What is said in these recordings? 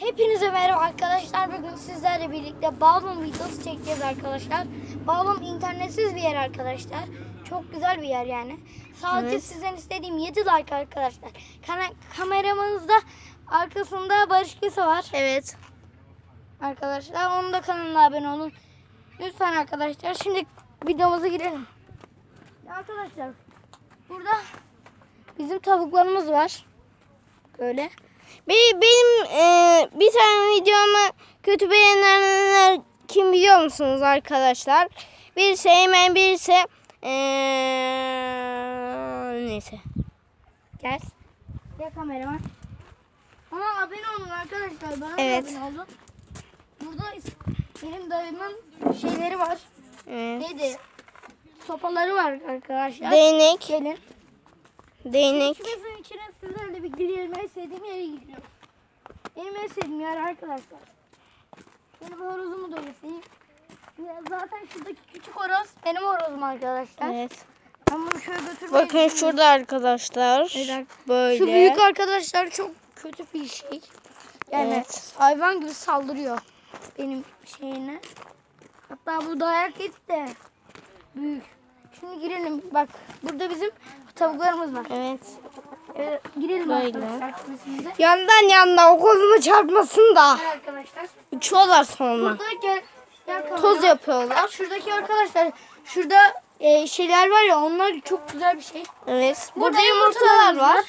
Hepinize merhaba arkadaşlar. Bugün sizlerle birlikte Balmum videosu çekeceğiz arkadaşlar. Balmum internetsiz bir yer arkadaşlar. Çok güzel bir yer yani. Sadece Evet. sizden istediğim 7 like arkadaşlar. Kana- kameramanızda arkasında Barış Köse var Evet. arkadaşlar. Onun da kanalına abone olun. Lütfen arkadaşlar. Şimdi videomuza girelim. Arkadaşlar burada bizim tavuklarımız var. Böyle. Be- Benim e, bir tane videomu kötü beğenenler kim biliyor musunuz arkadaşlar? Birisi Eymen, birisi e, neyse. Gel. Gel kameraman. Ama abone olun arkadaşlar. Bana Evet. abone olun. Burada benim dayımın şeyleri var. Evet. Neydi? Sopaları var arkadaşlar. Değnek, Gelin. değnek. Şurasının içine sizlerle bir girelim. En sevdiğim yere gidiyorum. Sevdiğim yer arkadaşlar. Benim horozumu da göstereyim. Ya Zaten şuradaki küçük horoz benim horozum arkadaşlar. Evet. Ben bunu şöyle götürmeye Bakın şurada arkadaşlar. Evet. Böyle. Şu büyük arkadaşlar çok kötü bir şey. Yani Evet. hayvan gibi saldırıyor benim şeyine. Hatta bu dayak yedi de büyük. Şimdi girelim. Bak burada bizim tavuklarımız var. Evet. Ee, Böyle. arkadaşlar. Yandan yandan o kolunu çarpmasın da. Arkadaşlar. Uçuyorlar sonra. Burada gel. Gel kamera. Toz yapıyorlar. Şuradaki arkadaşlar şurada e, şeyler var ya onlar çok güzel bir şey. Evet. Burada Burada yumurtalar yumurtalarımız var.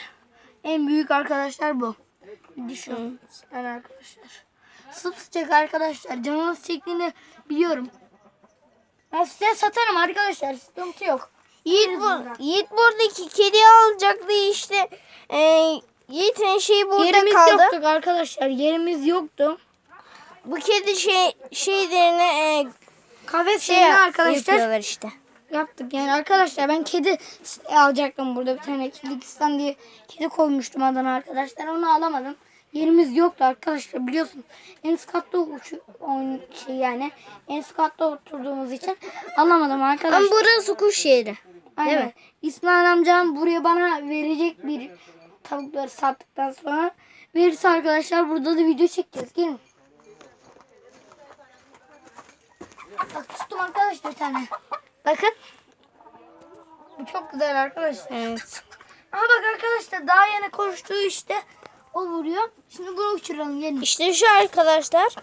En büyük arkadaşlar bu. Düşün. Yani arkadaşlar. Sıcak arkadaşlar. Canınız çektiğini biliyorum. Ben size satarım arkadaşlar. Sıkıntı yok. Yiğit, bu. Yiğit buradaki kediyi alacaktı işte. E, Yiğit'in şeyi burada Yerimiz kaldı. yoktu arkadaşlar. Yerimiz yoktu. Bu kedi şey şeylerini e, Kafes şey arkadaşlar yapıyorlar işte. yaptık. Yani arkadaşlar ben kedi alacaktım burada bir tane Kilikistan diye kedi koymuştum adına arkadaşlar. Onu alamadım. Yerimiz yoktu arkadaşlar biliyorsun. En üst katta uçu, oyun şey yani. En üst katta oturduğumuz için alamadım arkadaşlar. Ama burası kuş yeri. Aynen. Değil mi? İsmail amcam buraya bana verecek bir tavukları sattıktan sonra verirse arkadaşlar burada da video çekeceğiz. Gelin. Bak tuttum arkadaşlar bir tane. Bakın. Bu çok güzel arkadaşlar. Evet. Ama bak arkadaşlar daha yeni koştuğu işte o vuruyor. Şimdi bunu uçuralım gelin. İşte şu arkadaşlar.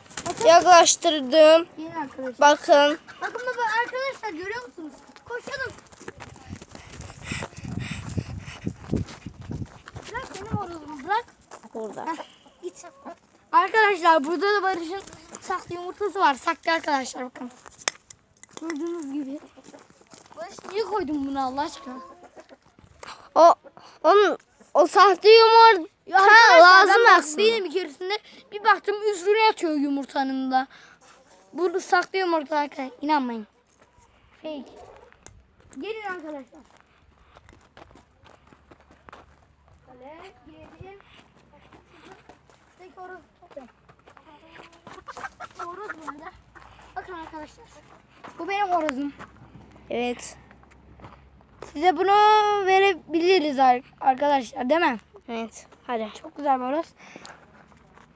Yaklaştırdım. Gelin arkadaşlar. Bakın. Bakın baba arkadaşlar görüyor musunuz? Koşalım. Bırak benim horozumu bırak. Burada. Heh, Git. Arkadaşlar burada da Barış'ın saklı yumurtası var. Saklı arkadaşlar bakın. Gördüğünüz gibi. Barış niye koydun bunu Allah aşkına? O onun o sahte yumurta Ya lazım aslında. Benim bir keresinde bir baktım üstüne yatıyor yumurtanın da. Burada saklı yumurta arkadaşlar. İnanmayın. Fake. Gelin arkadaşlar. Böyle gelin. Şuradaki horozu toplayın. Horoz burada. Bakın arkadaşlar. Bu benim horozum. Evet. Size bunu verebiliriz ar- arkadaşlar değil mi? Evet. Hadi. Çok güzel horoz.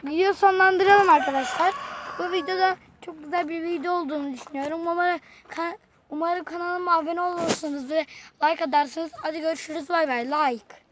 Video sonlandıralım arkadaşlar. Bu videoda çok güzel bir video olduğunu düşünüyorum. Umarım, ka- umarım kanalıma abone olursunuz ve like atarsınız. Hadi görüşürüz. Bay bay. Like.